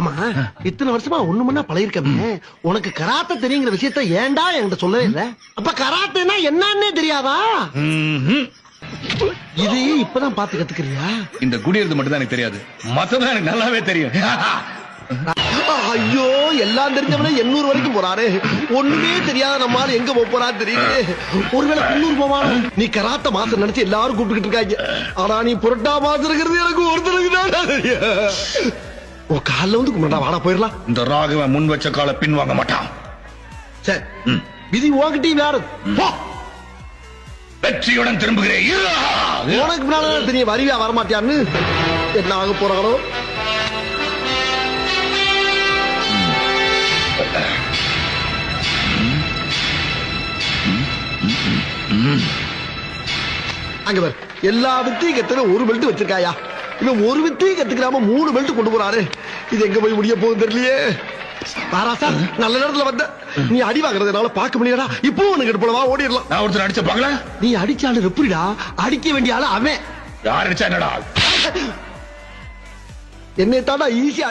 ஆமா இத்தனை வருஷமா ஒண்ணு மண்ணா பழகிருக்கமே. உனக்கு கராத்தே தெரியுங்கிற விஷயத்த ஏன்டா என்கிட்ட சொல்லவே இல்ல? அப்ப கராத்தேனா என்னன்னே தெரியாதா? ம்ஹும். இது இப்பதான் பாத்து கத்துக்கிறியா? இந்த குடியிருந்து மட்டும் தான் எனக்கு தெரியாது. மத்ததான் எனக்கு நல்லாவே தெரியும். ஐயோ எல்லாம் தெரிஞ்சவனே எண்ணூறு வரைக்கும் போறாரு. ஒண்ணுமே தெரியாத நம்மால எங்க போப் போறான்னு தெரியல ஒருவேளை குன்னூர் போவானா? நீ கராத்த மாசம் நினைச்சு எல்லாரும் கூப்பிட்டுக்கிட்டு இருக்காங்க. ஆனா நீ புரட்டா மாசம் இருக்கிறது எனக்கு ஒருத்தருக்கு தான் தெரியும். உன் காலில் வந்து கும்பிடா வாடா போயிடலாம். இந்த ராகவன் முன் வச்ச கால பின் வாங்க மாட்டான் சரி. விதி உன்கிட்டயும் வேற. போ. வெற்றியுடன் திரும்புகிறேன்! உனக்கு பின்னால தெரியும் வருவியா வரமாட்டியான்னு என்ன ஆக போறாங்களோ அங்க பாரு. எல்லா வித்தையும் கத்துல ஒரு பெல்ட் வச்சிருக்காயா? இவன் ஒரு வித்தையும் கத்துக்கிறாம மூணு பெல்ட் கொண்டு போறாரு இது எங்க போய் முடிய போகுது தெரியலையே. பாராசா நல்ல நேரத்துல வந்த. நீ அடி வாங்குறதுனால பார்க்க முடியாதா இப்போ உனக்கு எடுப்பலவா ஓடிடலாம். நான் ஒருத்தர் அடிச்ச பாக்கல நீ அடிச்சாலும் எப்படிடா அடிக்க வேண்டிய ஆளு அவன். யார் அடிச்சா என்னடா? என்னை தாண்டா ஈஸியா